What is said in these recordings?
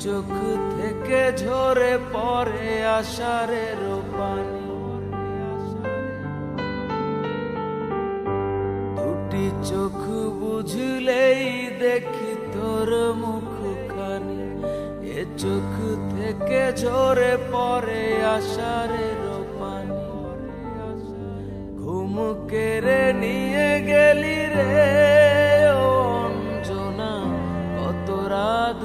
চোখ থেকে ঝরে পরে আষাঢ়ের পানি। দুটি চোখ বুঝলেই দেখি তোর মুখখানি। এ চোখ থেকে ঝরে পড়ে আষাঢ়ের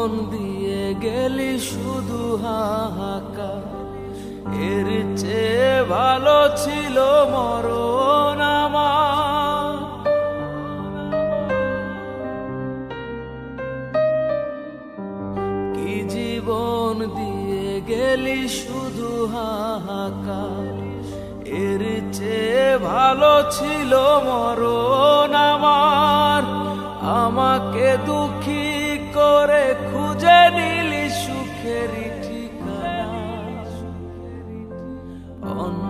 জীবন দিয়ে গেলি শুধু হাহাকার। এর চেয়ে ভালো ছিল মরণ আমার। কি জীবন দিয়ে গেলি শুধু হাহাকার? এর চেয়ে ভালো ছিল মরণ আমার। আমাকে দুঃখী করে খুঁজে নিলি সুখের ঠিকানা। অঞ্জনা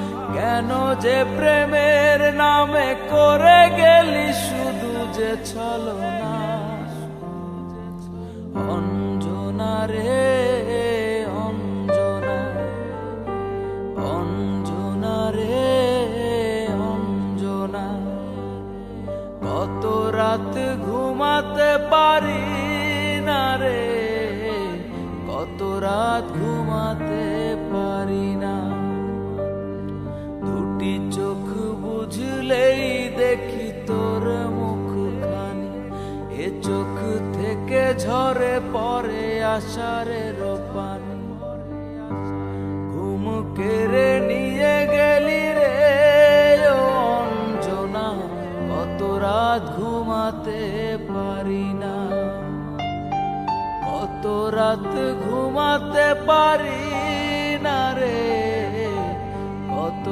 কেন যে প্রেমের নামে করে গেলি শুধু যে ছলো না অঞ্জনা রে, অঞ্জনা। অঞ্জনা রে, অঞ্জনা। কত রাত ঘুমাতে পারি না রে? কত রাত ঘুমাতে চোখ বুঝলেই দেখি তোর মুখ মুখখানি। এ চোখ থেকে ঝরে পড়ে আষাঢ়ের পানি। ঘুম কেড়ে নিয়ে গেলি রে অঞ্জনা। কত রাত ঘুমাতে পারি না। কত রাত ঘুমাতে পারি